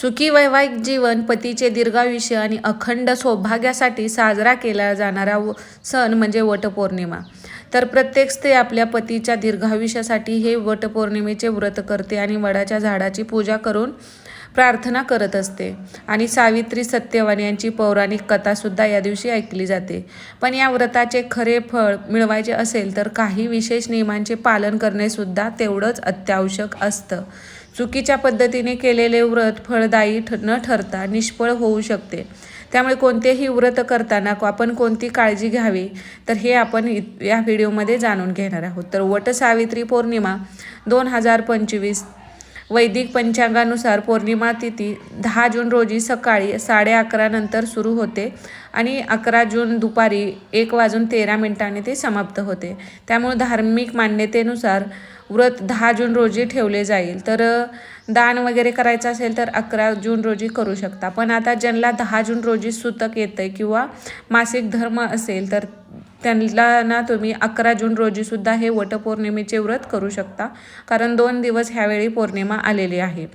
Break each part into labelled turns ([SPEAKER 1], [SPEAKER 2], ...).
[SPEAKER 1] सुखी वैवाहिक जीवन पतीचे दीर्घायुष्य आणि अखंड सौभाग्यासाठी साजरा केला जाणारा व- सण म्हणजे वटपौर्णिमा. तर प्रत्येक स्त्री आपल्या पतीच्या दीर्घायुष्यासाठी हे वटपौर्णिमेचे व्रत करते आणि वडाच्या झाडाची पूजा करून प्रार्थना करत असते. आणि सावित्री सत्यवान यांची पौराणिक कथासुद्धा या दिवशी ऐकली जाते. पण या व्रताचे खरे फळ मिळवायचे असेल तर काही विशेष नियमांचे पालन करणेसुद्धा तेवढंच अत्यावश्यक असतं. चुकीच्या पद्धतीने केलेले व्रत फळदायी ठ न ठरता निष्फळ होऊ शकते. त्यामुळे कोणतेही व्रत करताना आपण कोणती काळजी घ्यावी तर हे आपण इ- या व्हिडिओमध्ये जाणून घेणार आहोत. तर वटसावित्री पौर्णिमा दोन हजार पंचवीस वैदिक पंचांगानुसार पौर्णिमा तिथी दहा जून रोजी सकाळी साडे अकरा नंतर सुरू होते आणि अकरा जून दुपारी एक वाजून तेरा मिनिटांनी ते समाप्त होते. त्यामुळे धार्मिक मान्यतेनुसार व्रत दहा जून रोजी ठेवले जाईल. तर दान वगैरे करायचं असेल तर अकरा जून रोजी करू शकता. पण आता ज्यांना दहा जून रोजी सुतक येतं आहे किंवा मासिक धर्म असेल तर त्यांना ना तुम्ही अकरा जून रोजीसुद्धा हे वटपौर्णिमेचे व्रत करू शकता. कारण दोन दिवस ह्यावेळी पौर्णिमा आलेली आहे.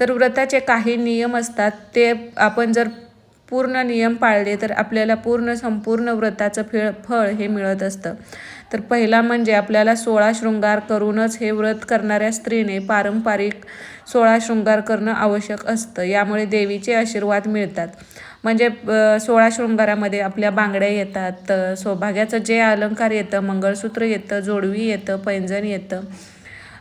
[SPEAKER 1] तर व्रताचे काही नियम असतात. ते आपण जर पूर्ण नियम पाळले तर आपल्याला पूर्ण संपूर्ण व्रताचं फळ फळ हे मिळत असतं. तर पहिला म्हणजे आपल्याला सोळा शृंगार करूनच हे व्रत करणाऱ्या स्त्रीने पारंपरिक सोळा शृंगार करणं आवश्यक असतं. यामुळे देवीचे आशीर्वाद मिळतात. म्हणजे सोळा शृंगारामध्ये आपल्या बांगड्या येतात सौभाग्याचं जे अलंकार येतं मंगळसूत्र येतं जोडवी येतं पैंजण येतं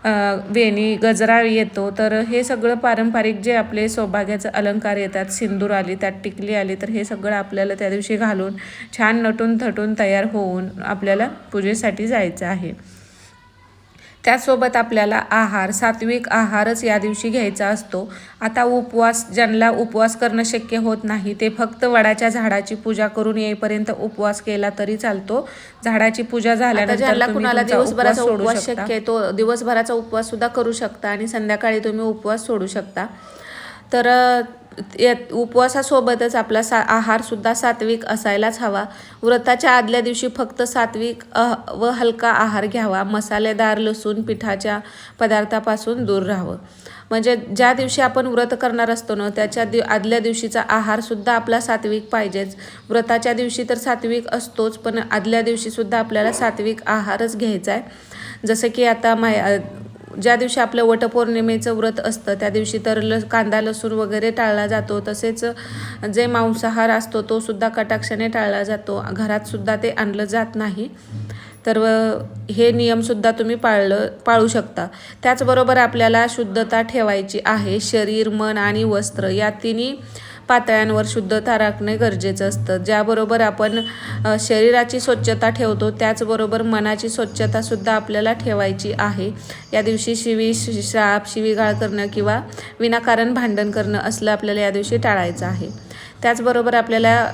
[SPEAKER 1] वेणी गजरा येतो तर हे सगळं पारंपरिक जे आपले सौभाग्याचं अलंकार येतात सिंदूर आली त्यात टिकली आली तर हे सगळं आपल्याला त्या दिवशी घालून छान नटून थटून तयार होऊन आपल्याला पूजेसाठी जायचं आहे. त्याचसोबत आपल्याला आहार सात्विक आहारच या दिवशी घ्यायचा असतो. आता उपवास ज्यांना उपवास करणं शक्य होत नाही ते फक्त वडाच्या झाडाची पूजा करून येईपर्यंत उपवास केला तरी चालतो. झाडाची पूजा झाल्यानंतर
[SPEAKER 2] कुणाला दिवसभराचा उपवास. शक्य तो दिवसभराचा उपवास सुद्धा करू शकता आणि संध्याकाळी तुम्ही उपवास सोडू शकता. तर अ, उपवासासोबतच आपला सा आहारसुद्धा सात्विक असायलाच हवा. व्रताच्या आदल्या दिवशी फक्त सात्विक अ, व हलका आहार घ्यावा. मसालेदार लसूण पिठाच्या पदार्थापासून दूर राहावं. म्हणजे ज्या दिवशी आपण व्रत करणार असतो ना त्याच्या दि आदल्या दिवशीचा आहारसुद्धा आपला सात्विक पाहिजेच. व्रताच्या दिवशी तर सात्विक असतोच पण आदल्या दिवशीसुद्धा आपल्याला सात्विक आहारच घ्यायचा आहे जसं की आता माय ज्या दिवशी आपलं वटपौर्णिमेचं व्रत असतं त्या दिवशी तर ल कांदा लसूण वगैरे टाळला जातो. तसेच जे मांसाहार असतो तो सुद्धा कटाक्षाने टाळला जातो. घरात सुद्धा ते आणलं जात नाही. तर हे नियमसुद्धा तुम्ही पाळलं पाळू शकता. त्याचबरोबर आपल्याला शुद्धता ठेवायची आहे. शरीर मन आणि वस्त्र या तिन्ही पातळ्यांवर शुद्धता राखणे गरजेचं असतं. ज्याबरोबर आपण शरीराची स्वच्छता ठेवतो त्याचबरोबर मनाची स्वच्छतासुद्धा आपल्याला ठेवायची आहे. या दिवशी शिवी शि- श्राप शिवीगाळ करणं किंवा विनाकारण भांडण करणं असलं आपल्याला या दिवशी टाळायचं आहे. त्याचबरोबर आपल्याला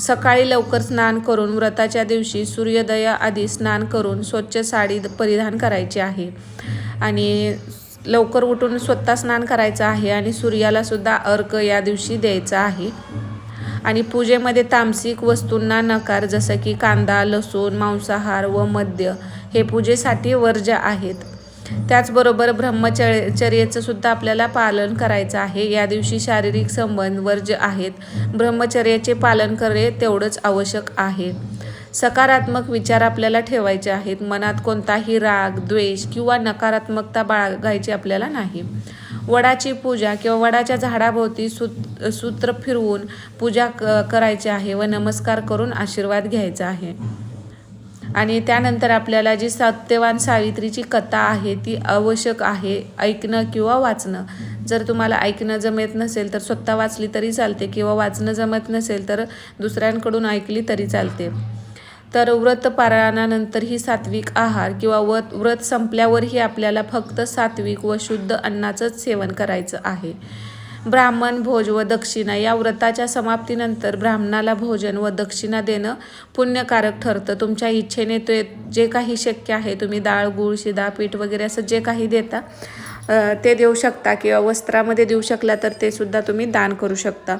[SPEAKER 2] सकाळी लवकर स्नान करून व्रताच्या दिवशी सूर्योदयाआधी स्नान करून स्वच्छ साडी परिधान करायची आहे. आणि लवकर उठून स्वतः स्नान करायचं आहे आणि सूर्याला सुद्धा अर्क या दिवशी द्यायचा आहे. आणि पूजेमध्ये तामसिक वस्तूंना नकार जसं की कांदा लसूण मांसाहार व मद्य हे पूजेसाठी वर्ज्य आहेत. त्याचबरोबर ब्रह्मचर्याचं सुद्धा आपल्याला पालन करायचं आहे. या दिवशी शारीरिक संबंध वर्ज्य आहेत. ब्रह्मचर्याचे पालन करणे तेवढंच आवश्यक आहे. सकारात्मक विचार आपल्याला ठेवायचे आहेत. मनात कोणताही राग द्वेष किंवा नकारात्मकता बाळगायची आपल्याला नाही. वडाची पूजा किंवा वडाच्या झाडाभोवती सूत सूत्र फिरवून पूजा क करायची आहे व नमस्कार करून आशीर्वाद घ्यायचा आहे. आणि त्यानंतर आपल्याला जी सत्यवान सावित्रीची कथा आहे ती आवश्यक आहे ऐकणं किंवा वाचणं. जर तुम्हाला ऐकणं जमत नसेल तर स्वतः वाचली तरी चालते किंवा वाचणं जमत नसेल तर दुसऱ्यांकडून ऐकली तरी चालते. तर व्रतपारायणानंतर ही सात्विक आहार किंवा व्रत व्रत संपल्यावरही आपल्याला फक्त सात्विक व शुद्ध अन्नाचंच सेवन करायचं आहे. ब्राह्मण भोज व दक्षिणा या व्रताच्या समाप्तीनंतर ब्राह्मणाला भोजन व दक्षिणा देणं पुण्यकारक ठरतं. तुमच्या इच्छेने ते जे काही शक्य आहे तुम्ही डाळ गूळ शिदा पीठ वगैरे असं जे काही देता ते देऊ शकता किंवा वस्त्रामध्ये देऊ शकला तर ते सुद्धा तुम्ही दान करू शकता.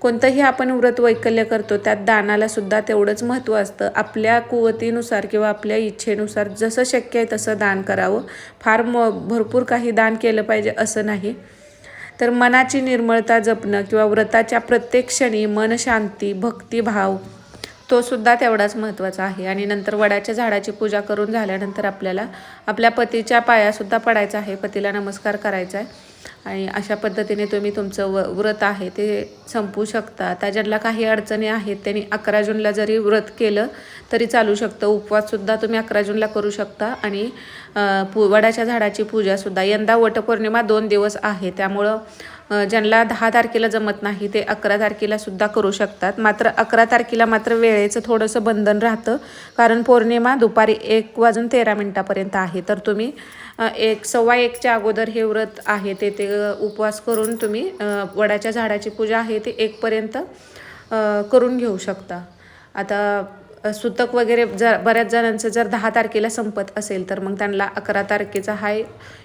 [SPEAKER 2] कोणतंही आपण व्रत वैकल्य करतो त्यात दानाला सुद्धा तेवढंच महत्त्व असतं. आपल्या कुवतीनुसार किंवा आपल्या इच्छेनुसार जसं शक्य आहे तसं दान करावं. फार म भरपूर काही दान केलं पाहिजे असं नाही. तर मनाची निर्मळता जपणं किंवा व्रताच्या प्रत्येक क्षणी मनशांती भक्तिभाव तो सुद्धा तेवढाच महत्त्वाचा आहे. आणि नंतर वडाच्या झाडाची पूजा करून झाल्यानंतर आपल्याला आपल्या पतीच्या पायासुद्धा पडायचा आहे. पतीला नमस्कार करायचा आहे. आणि अशा पद्धतीने तुम्ही तुमचं व व्रत आहे ते संपवू शकता. त्या ज्यांना काही अडचणी आहेत त्यांनी अकरा जूनला जरी व्रत केलं तरी चालू शकतं. उपवाससुद्धा तुम्ही अकरा जूनला करू शकता. आणि पू वडाच्या झाडाची पूजासुद्धा यंदा वटपौर्णिमा दोन दिवस आहे. त्यामुळं ज्यांना दहा तारखेला जमत नाही ते अकरा तारखेला सुद्धा करू शकतात. मात्र अकरा तारखेला मात्र वेळेचं थोडंसं बंधन राहतं कारण पौर्णिमा दुपारी एक वाजून तेरा मिनटापर्यंत आहे. तर तुम्ही एक सव्वा एकच्या अगोदर हे व्रत आहे ते ते उपवास करून तुम्ही वडाच्या झाडाची पूजा आहे ते एकपर्यंत करून घेऊ शकता. आता सुतक वगैरे जर बऱ्याच जणांचं जर दहा तारखेला संपत असेल तर मग त्यांना अकरा तारखेचा हा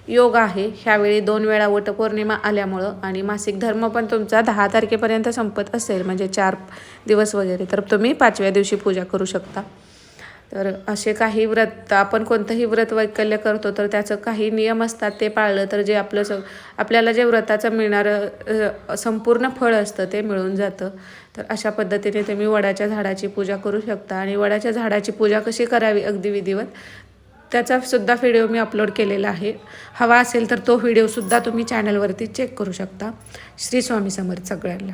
[SPEAKER 2] योग आहे. ह्यावेळी दोन वेळा वटपौर्णिमा आल्यामुळं आणि मासिक धर्म पण तुमचा दहा तारखेपर्यंत संपत असेल म्हणजे चार दिवस वगैरे तर तुम्ही पाचव्या दिवशी पूजा करू शकता. तर असे काही व्रत आपण कोणतंही व्रत वैकल्य करतो तर त्याचं काही नियम असतात ते पाळलं तर जे आपलं स आपल्याला जे व्रताचं मिळणारं संपूर्ण फळ असतं ते मिळून जातं. तर अशा पद्धतीने तुम्ही वडाच्या झाडाची पूजा करू शकता आणि वडाच्या झाडाची पूजा कशी करावी अगदी विधिवत त्याचा सुद्धा व्हिडिओ मी अपलोड केलेला आहे. हवा असेल तर तो व्हिडिओसुद्धा तुम्ही चॅनलवरती चेक करू शकता. श्री स्वामी समर्थ सगळ्यांना.